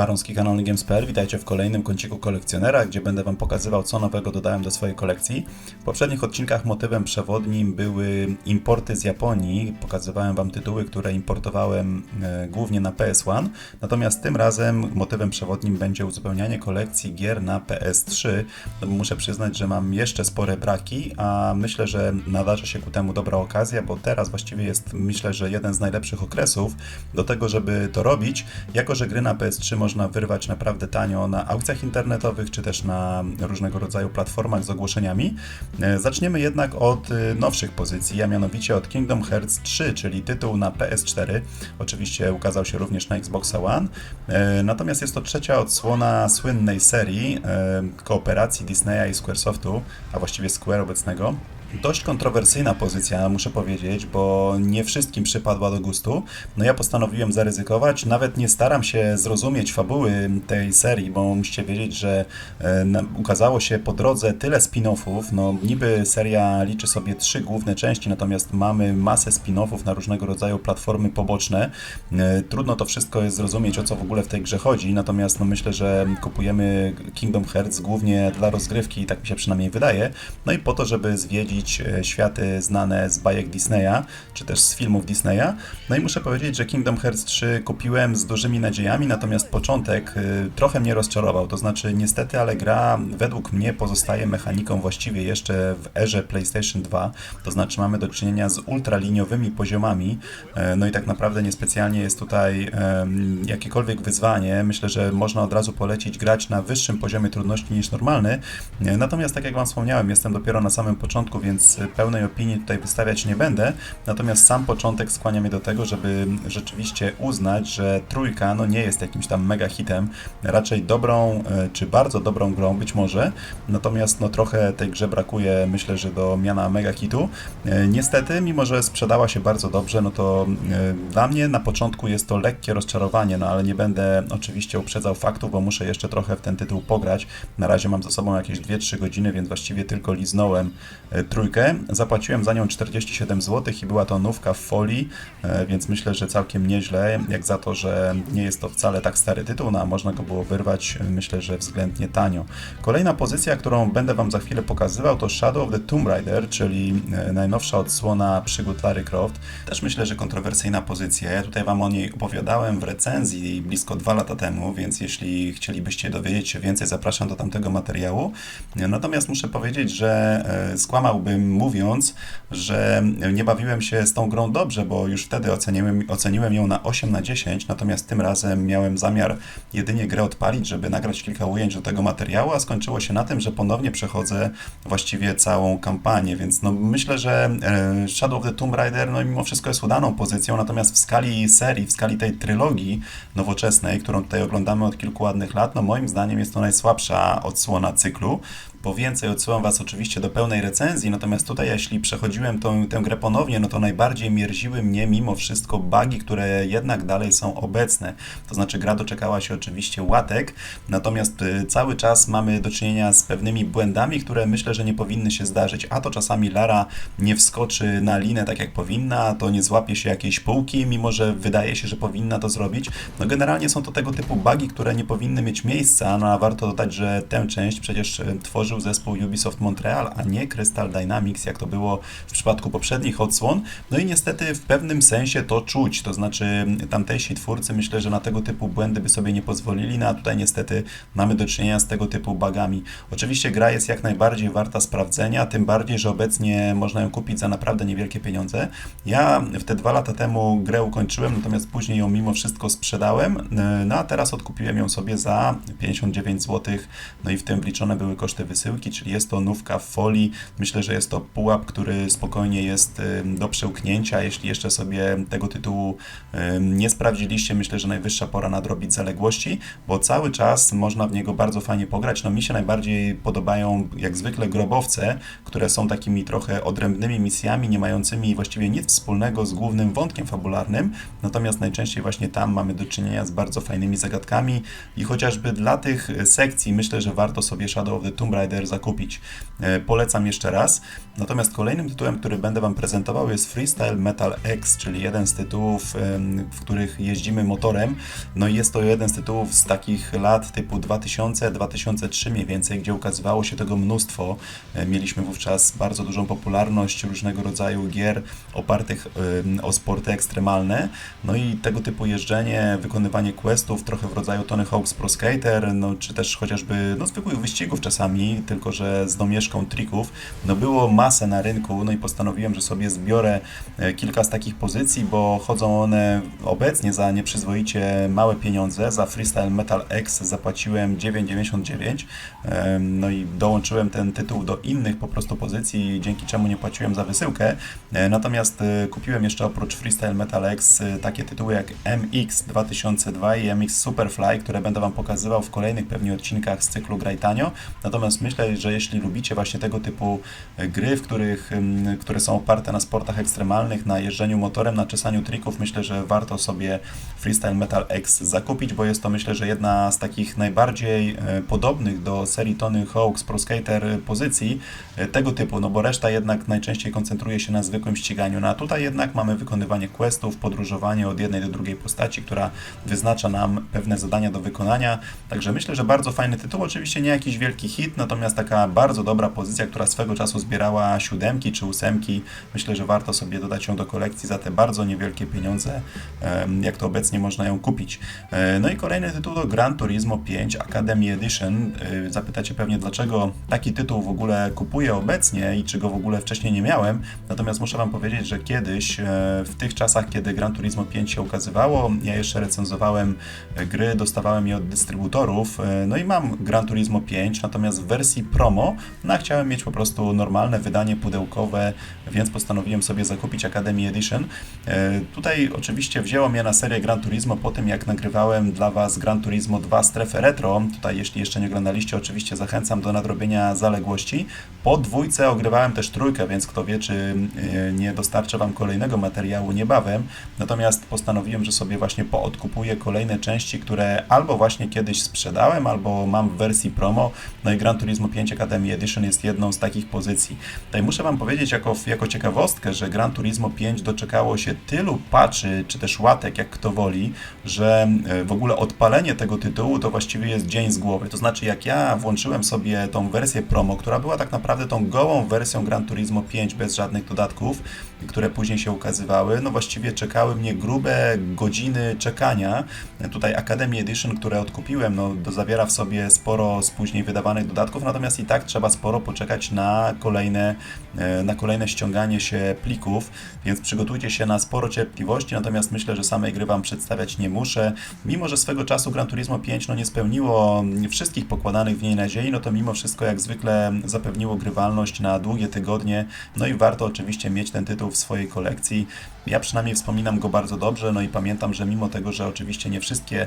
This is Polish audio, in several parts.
Baronski kanał Games.pl. Witajcie w kolejnym kąciku kolekcjonera, gdzie będę Wam pokazywał, co nowego dodałem do swojej kolekcji. W poprzednich odcinkach motywem przewodnim były importy z Japonii. Pokazywałem Wam tytuły, które importowałem e, głównie na PS1. Natomiast tym razem motywem przewodnim będzie uzupełnianie kolekcji gier na PS3. No muszę przyznać, że mam jeszcze spore braki, a myślę, że nadarzy się ku temu dobra okazja, bo teraz właściwie jest, myślę, że jeden z najlepszych okresów do tego, żeby to robić, jako że gry na PS3 można wyrwać naprawdę tanio na aukcjach internetowych, czy też na różnego rodzaju platformach z ogłoszeniami. E, Zaczniemy jednak od e, nowszych pozycji, a mianowicie od Kingdom Hearts 3, czyli tytuł na PS4. Oczywiście ukazał się również na Xbox One. E, Natomiast jest to trzecia odsłona słynnej serii kooperacji Disneya i Squaresoftu, a właściwie Square obecnego. Dość kontrowersyjna pozycja, muszę powiedzieć, bo nie wszystkim przypadła do gustu. No ja postanowiłem zaryzykować. Nawet nie staram się zrozumieć fabuły tej serii, bo musicie wiedzieć, że e, ukazało się po drodze tyle spin-offów. No niby seria liczy sobie trzy główne części, natomiast mamy masę spin-offów na różnego rodzaju platformy poboczne. E, Trudno to wszystko jest zrozumieć, o co w ogóle w tej grze chodzi, natomiast no myślę, że kupujemy Kingdom Hearts głównie dla rozgrywki, tak mi się przynajmniej wydaje, no i po to, żeby zwiedzić e, światy znane z bajek Disneya, czy też z filmów Disneya. No i muszę powiedzieć, że Kingdom Hearts 3 kupiłem z dużymi nadziejami, natomiast początek e, trochę mnie rozczarował, to znaczy niestety, ale gra według mnie pozostaje mechaniką właściwie jeszcze w erze PlayStation 2, to znaczy mamy do czynienia z ultraliniowymi poziomami, e, no i tak naprawdę niespecjalnie jest tutaj jakiekolwiek wyzwanie. Myślę, że można od razu polecić grać na wyższym poziomie trudności niż normalny. Natomiast, tak jak Wam wspomniałem, jestem dopiero na samym początku, więc e, pełnej opinii tutaj wystawiać nie będę. Natomiast sam początek skłania mnie do tego, żeby rzeczywiście uznać, że trójka no nie jest jakimś tam mega hitem, raczej dobrą e, czy bardzo dobrą grą być może. Natomiast no trochę tej grze brakuje, myślę, że do miana mega hitu. E, Niestety, mimo że sprzedała się bardzo dobrze, no to dla mnie na początku jest to lekkie rozczarowanie, no ale nie będę oczywiście uprzedzał faktów, bo muszę jeszcze trochę w ten tytuł pograć. Na razie mam za sobą jakieś 2-3 godziny, więc właściwie tylko liznąłem e, trójkę. Zapłaciłem za nią 47 zł i była to nówka w folii, e, więc myślę, że całkiem nieźle, jak za to, że nie jest to wcale tak stary tytuł, no a można go było wyrwać, e, myślę, że względnie tanio. Kolejna pozycja, którą będę Wam za chwilę pokazywał, to Shadow of the Tomb Raider, czyli e, najnowsza odsłona przygód Lara Croft. Też myślę, że kontrowersyjna pozycja. Ja tutaj Wam o niej opowiadałem w recenzji blisko dwa lata temu, więc jeśli chcielibyście dowiedzieć się więcej, zapraszam do tamtego materiału. Natomiast muszę powiedzieć, że skłamałbym mówiąc, że nie bawiłem się z tą grą dobrze, bo już wtedy oceniłem, oceniłem ją na 8 na 10, natomiast tym razem miałem zamiar jedynie grę odpalić, żeby nagrać kilka ujęć do tego materiału, a skończyło się na tym, że ponownie przechodzę właściwie całą kampanię, więc no myślę, że e, Shadow of the Tomb Raider no mimo wszystko jest udaną pozycją, natomiast w skali serii, w skali tej trylogii nowoczesnej, którą tutaj oglądamy od kilku ładnych lat, no moim zdaniem jest to najsłabsza odsłona cyklu. Po więcej odsyłam Was oczywiście do pełnej recenzji, natomiast tutaj jeśli przechodziłem tą, tę grę ponownie, no to najbardziej mierziły mnie mimo wszystko bugi, które jednak dalej są obecne. To znaczy gra doczekała się oczywiście łatek, natomiast y, cały czas mamy do czynienia z pewnymi błędami, które myślę, że nie powinny się zdarzyć. A to czasami Lara nie wskoczy na linę tak jak powinna, to nie złapie się jakiejś półki, mimo że wydaje się, że powinna to zrobić. No generalnie są to tego typu bugi, które nie powinny mieć miejsca, no a warto dodać, że tę część przecież y, tworzył zespół Ubisoft Montreal, a nie Crystal Dynamics, jak to było w przypadku poprzednich odsłon. No i niestety w pewnym sensie to czuć, to znaczy tamtejsi twórcy myślę, że na tego typu błędy by sobie nie pozwolili, no a tutaj niestety mamy do czynienia z tego typu bugami. Oczywiście gra jest jak najbardziej warta sprawdzenia, tym bardziej, że obecnie można ją kupić za naprawdę niewielkie pieniądze. Ja w te dwa lata temu grę ukończyłem, natomiast później ją mimo wszystko sprzedałem, no a teraz odkupiłem ją sobie za 59 zł, no i w tym wliczone były koszty wysyłki, czyli jest to nówka w folii. Myślę, że jest to pułap, który spokojnie jest do przełknięcia. Jeśli jeszcze sobie tego tytułu nie sprawdziliście, myślę, że najwyższa pora nadrobić zaległości, bo cały czas można w niego bardzo fajnie pograć. No mi się najbardziej podobają jak zwykle grobowce, które są takimi trochę odrębnymi misjami, nie mającymi właściwie nic wspólnego z głównym wątkiem fabularnym, natomiast najczęściej właśnie tam mamy do czynienia z bardzo fajnymi zagadkami i chociażby dla tych sekcji myślę, że warto sobie Shadow of the Tomb Raider Zakupić. E, polecam jeszcze raz. Natomiast kolejnym tytułem, który będę Wam prezentował jest Freestyle Metal X, czyli jeden z tytułów, w których jeździmy motorem. No i jest to jeden z tytułów z takich lat typu 2000-2003 mniej więcej, gdzie ukazywało się tego mnóstwo. E, mieliśmy wówczas bardzo dużą popularność różnego rodzaju gier opartych o sporty ekstremalne. No i tego typu jeżdżenie, wykonywanie questów, trochę w rodzaju Tony Hawk's Pro Skater, no czy też chociażby no, zwykłych wyścigów czasami, tylko że z domieszką trików, no było masę na rynku, no i postanowiłem, że sobie zbiorę e, kilka z takich pozycji, bo chodzą one obecnie za nieprzyzwoicie małe pieniądze. Za Freestyle Metal X zapłaciłem 9,99 no i dołączyłem ten tytuł do innych po prostu pozycji, dzięki czemu nie płaciłem za wysyłkę. E, natomiast e, kupiłem jeszcze oprócz Freestyle Metal X takie tytuły jak MX 2002 i MX Superfly, które będę Wam pokazywał w kolejnych pewnie odcinkach z cyklu Graj Tanio. Natomiast myślę, że jeśli lubicie właśnie tego typu gry, w których, które są oparte na sportach ekstremalnych, na jeżdżeniu motorem, na czesaniu trików, myślę, że warto sobie Freestyle Metal X zakupić, bo jest to myślę, że jedna z takich najbardziej e, podobnych do serii Tony Hawk's Pro Skater pozycji e, tego typu, no bo reszta jednak najczęściej koncentruje się na zwykłym ściganiu, no a tutaj jednak mamy wykonywanie questów, podróżowanie od jednej do drugiej postaci, która wyznacza nam pewne zadania do wykonania, także myślę, że bardzo fajny tytuł, oczywiście nie jakiś wielki hit, natomiast taka bardzo dobra pozycja, która swego czasu zbierała siódemki czy ósemki, myślę, że warto sobie dodać ją do kolekcji za te bardzo niewielkie pieniądze, jak to obecnie można ją kupić. E, no i kolejny tytuł to Gran Turismo 5 Academy Edition. E, zapytacie pewnie, dlaczego taki tytuł w ogóle kupuję obecnie i czy go w ogóle wcześniej nie miałem. Natomiast muszę Wam powiedzieć, że kiedyś, e, w tych czasach, kiedy Gran Turismo 5 się ukazywało, ja jeszcze recenzowałem gry, dostawałem je od dystrybutorów. No i mam Gran Turismo 5, natomiast w wersji promo, no chciałem mieć po prostu normalne wydanie pudełkowe, więc postanowiłem sobie zakupić Academy Edition. Tutaj oczywiście wzięło mnie na serię Gran Turismo po tym, jak nagrywałem dla Was Gran Turismo 2 strefę retro. Tutaj, jeśli jeszcze nie oglądaliście, oczywiście zachęcam do nadrobienia zaległości. Po dwójce ogrywałem też trójkę, więc kto wie, czy e, nie dostarczę Wam kolejnego materiału niebawem. Natomiast postanowiłem, że sobie właśnie poodkupuję kolejne części, które albo właśnie kiedyś sprzedałem, albo mam w wersji promo. No i Gran Turismo 5 Academy Edition jest jedną z takich pozycji. Tutaj muszę Wam powiedzieć jako, jako ciekawostkę, że Gran Turismo 5 doczekało się tylu patchy, czy też łatek, jak kto woli, że e, w ogóle odpalenie tego tytułu to właściwie jest dzień z głowy. To znaczy, jak ja włączyłem sobie tą wersję promo, która była tak naprawdę tą gołą wersją Gran Turismo 5 bez żadnych dodatków, które później się ukazywały, no właściwie czekały mnie grube godziny czekania. Tutaj Academy Edition, które odkupiłem, no zawiera w sobie sporo z później wydawanych dodatków, natomiast i tak trzeba sporo poczekać na kolejne, e, na kolejne ściąganie się plików, więc przygotujcie się na sporo cierpliwości, natomiast myślę, że samej gry Wam przedstawiać nie muszę. Mimo, że swego czasu Gran Turismo 5 no, nie spełniło wszystkich pokładanych w niej nadziei, no to mimo wszystko jak zwykle zapewniło grywalność na długie tygodnie, no i warto oczywiście mieć ten tytuł w swojej kolekcji. Ja przynajmniej wspominam go bardzo dobrze, no i pamiętam, że mimo tego, że oczywiście nie wszystkie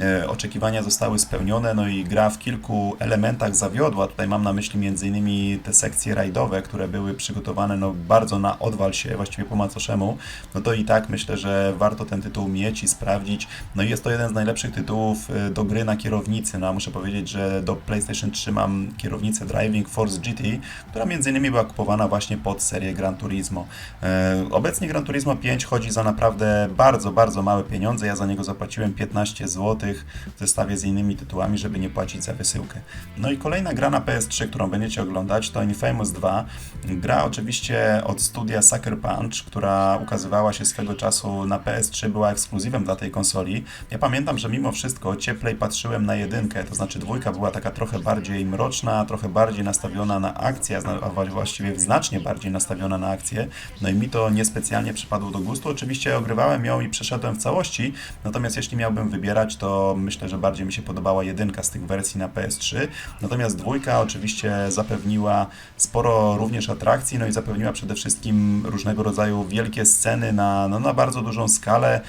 e, oczekiwania zostały spełnione, no i gra w kilku elementach zawiodła, tutaj mam na myśli m.in. te sekcje rajdowe, które były przygotowane no, bardzo na odwal się, właściwie po macoszemu, no to i tak myślę, że warto ten tytuł mieć i sprawdzić. No i jest to jeden z najlepszych tytułów e, do gry na kierownicy, no muszę powiedzieć, że do PlayStation 3 mam kierownicę Driving Force GT, która m.in. była kupowana właśnie pod serię Gran Turismo. E, obecnie Gran Turismo 5 chodzi za naprawdę bardzo, bardzo małe pieniądze. Ja za niego zapłaciłem 15 zł w zestawie z innymi tytułami, żeby nie płacić za wysyłkę. No i kolejna gra na PS3, którą będziecie oglądać, to Infamous 2. Gra oczywiście od studia Sucker Punch, która ukazywała się swego czasu na PS3, była ekskluzywem dla tej konsoli. Ja pamiętam, że mimo wszystko cieplej patrzyłem na jedynkę, to znaczy dwójka była taka trochę bardziej mroczna, trochę bardziej nastawiona na akcję, a właściwie znacznie bardziej nastawiona na akcję. No i mi to niespecjalnie przypadło do gustu. Oczywiście ogrywałem ją i przeszedłem w całości, natomiast jeśli miałbym wybierać, to myślę, że bardziej mi się podobała jedynka z tych wersji na PS3. Natomiast dwójka oczywiście zapewniła sporo również atrakcji, no i zapewniła przede wszystkim różnego rodzaju wielkie sceny na, no, na bardzo dużą skalę.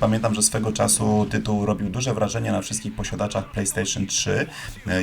Pamiętam, że swego czasu tytuł robił duże wrażenie na wszystkich posiadaczach PlayStation 3.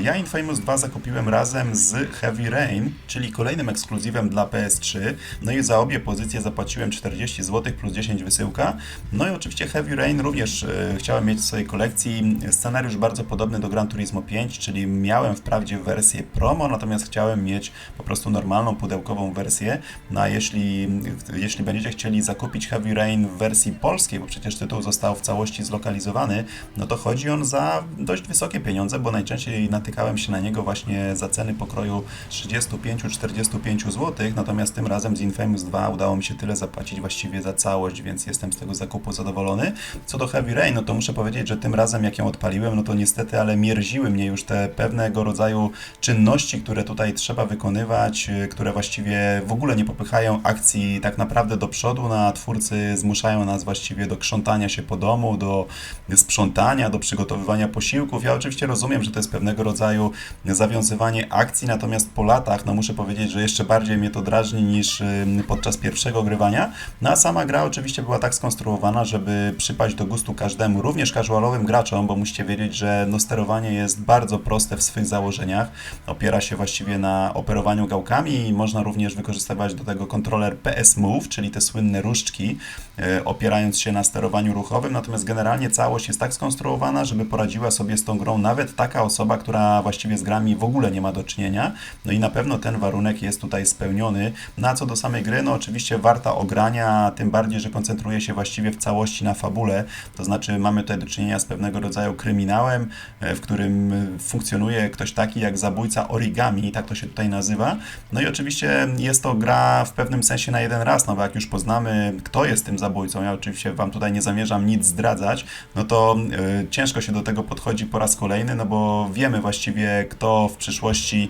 Ja Infamous 2 zakupiłem razem z Heavy Rain, czyli kolejnym ekskluzywem dla PS3. No i za obie pozycje zapłaciłem 40 zł plus 10 wysyłka. No i oczywiście Heavy Rain również e, chciałem mieć w swojej kolekcji. Scenariusz bardzo podobny do Gran Turismo 5, czyli miałem wprawdzie wersję promo, natomiast chciałem mieć po prostu normalną pudełkową wersję. No a jeśli, jeśli będziecie chcieli zakupić Heavy Rain w wersji polskiej, bo przecież tytuł został w całości zlokalizowany, no to chodzi on za dość wysokie pieniądze, bo najczęściej natykałem się na niego właśnie za ceny pokroju 35-45 zł, natomiast tym razem z Infamous 2 udało mi się tyle zapłacić właściwie za całość, więc jestem z tego zakupu zadowolony. Co do Heavy Rain, no to muszę powiedzieć, że tym razem jak ją odpaliłem, no to niestety, ale mierziły mnie już te pewnego rodzaju czynności, które tutaj trzeba wykonywać, y, które właściwie w ogóle nie popychają akcji tak naprawdę do przodu, no a twórcy zmuszają nas właściwie do krzątania się po domu, do sprzątania, do przygotowywania posiłków. Ja oczywiście rozumiem, że to jest pewnego rodzaju zawiązywanie akcji, natomiast po latach, no muszę powiedzieć, że jeszcze bardziej mnie to drażni niż y, podczas pierwszego grywania. No a sama gra oczywiście była tak skonstruowana, żeby przypaść do gustu każdemu, również casualowym graczom, bo musicie wiedzieć, że no, sterowanie jest bardzo proste w swych założeniach. Opiera się właściwie na operowaniu gałkami i można również wykorzystywać do tego kontroler PS Move, czyli te słynne różdżki, e, opierając się na sterowaniu ruchowym. Natomiast generalnie całość jest tak skonstruowana, żeby poradziła sobie z tą grą nawet taka osoba, która właściwie z grami w ogóle nie ma do czynienia. No i na pewno ten warunek jest tutaj spełniony. Na co do samej gry, no oczywiście warta ogrania, tym bardziej, że koncentruje się właściwie w całości na fabule. To znaczy mamy tutaj do czynienia z pewnego rodzaju kryminałem, e, w którym funkcjonuje ktoś taki jak zabójca origami, tak to się tutaj nazywa. No i oczywiście jest to gra w pewnym sensie na jeden raz, no bo jak już poznamy, kto jest tym zabójcą, ja oczywiście Wam tutaj nie zamierzam nic zdradzać, no to y, ciężko się do tego podchodzi po raz kolejny, no bo wiemy właściwie, kto w przyszłości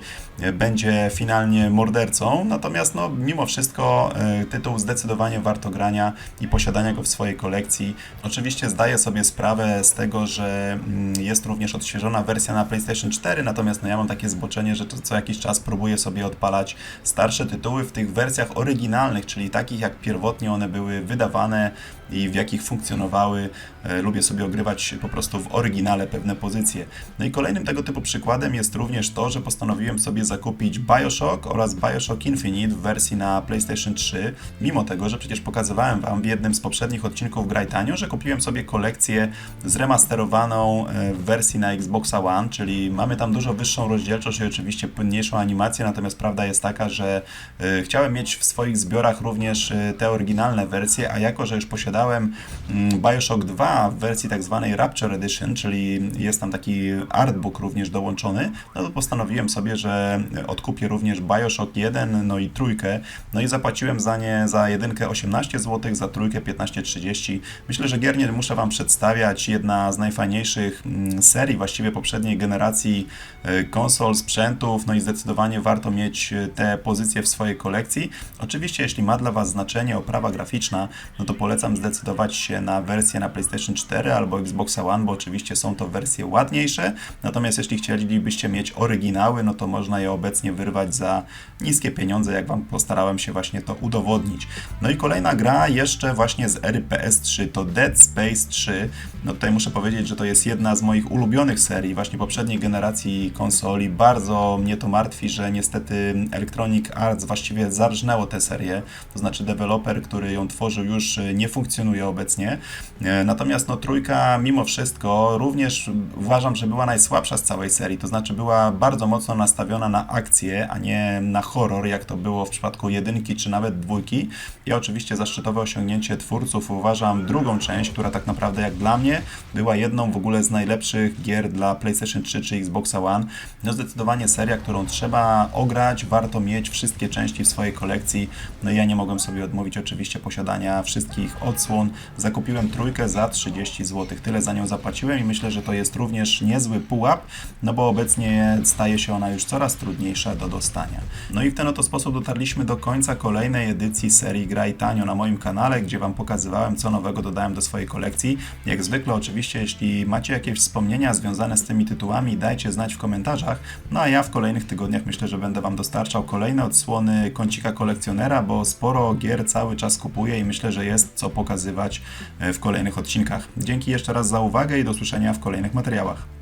będzie finalnie mordercą, natomiast no, mimo wszystko y, tytuł zdecydowanie warto i posiadania go w swojej kolekcji. Oczywiście zdaję sobie sprawę z tego, że mm, jest również odświeżona wersja na PlayStation 4, natomiast no, ja mam takie zboczenie, że co jakiś czas próbuję sobie odpalać starsze tytuły w tych wersjach oryginalnych, czyli takich jak pierwotnie one były wydawane i w jakich funkcjonowały. E, lubię sobie ogrywać po prostu w oryginale pewne pozycje. No i kolejnym tego typu przykładem jest również to, że postanowiłem sobie zakupić Bioshock oraz Bioshock Infinite w wersji na PlayStation 3, mimo tego, że przecież pokazywałem Wam w jednym z poprzednich odcinków Graj Tanio, że kupiłem sobie kolekcję zremasterowaną e, w wersji na Xboxa One, czyli mamy tam dużo wyższą rozdzielczość i oczywiście płynniejszą animację, natomiast prawda jest taka, że e, chciałem mieć w swoich zbiorach również te oryginalne wersje, a jako, że już posiadałem mm, Bioshock 2 w wersji tak zwanej Rapture Edition, czyli jest tam taki artbook również dołączony, no to postanowiłem sobie, że odkupię również Bioshock 1, no i trójkę, no i zapłaciłem za nie za jedynkę 18 zł, za trójkę 15,30. Myślę, że gier nie muszę Wam przedstawiać, jedna z najfajniejszych mm, serii właściwie poprzedniej generacji e, konsol, sprzętów, no i zdecydowanie warto mieć e, te pozycje w swojej kolekcji. Oczywiście, jeśli ma dla Was znaczenie oprawa graficzna, no to polecam zdecydować się na wersję na PlayStation 4 albo Xbox One, bo oczywiście są to wersje ładniejsze. Natomiast jeśli chcielibyście mieć oryginały, no to można je obecnie wyrwać za niskie pieniądze, jak Wam postarałem się właśnie to udowodnić. No i kolejna gra jeszcze właśnie z ery PS3 to Dead Space 3. No tutaj muszę powiedzieć, że to jest jedna z moich ulubionych serii, właśnie poprzedniej generacji konsoli. Bardzo mnie to martwi, że niestety Electronic Arts właściwie zarżnęło tę serię, to znaczy deweloper, który ją tworzył już nie funkcjonuje obecnie. E, natomiast no trójka mimo wszystko również uważam, że była najsłabsza z całej serii, to znaczy była bardzo mocno nastawiona na akcję, a nie na horror, jak to było w przypadku jedynki czy nawet dwójki. Ja oczywiście za szczytowe osiągnięcie twórców uważam drugą część, która tak naprawdę jak dla mnie była jedną w ogóle z najlepszych gier dla PlayStation 3 czy Xbox One. No zdecydowanie seria, którą trzeba ograć, warto mieć wszystkie części w swojej kolekcji. No i ja nie mogłem sobie odmówić oczywiście posiadania wszystkich odsłon. Zakupiłem trójkę za 30 zł. Tyle za nią zapłaciłem i myślę, że to jest również niezły pułap, no bo obecnie staje się ona już coraz trudniejsza do dostania. No i w ten oto sposób dotarliśmy do końca kolejnej edycji serii Graj Tanio na moim kanale, gdzie Wam pokazywałem, co nowego dodałem do swojej kolekcji. Jak zwykle oczywiście, jeśli macie jakieś wspomnienia związane z tymi tytułami, dajcie znać w komentarzach. No a ja w kolejnych tygodniach myślę, że będę Wam dostarczał kolejne odsłony kącika kolekcjonera, bo sporo gier cały czas kupuję i myślę, że jest co pokazywać e, w kolejnych odcinkach. Dzięki jeszcze raz za uwagę i do usłyszenia w kolejnych materiałach.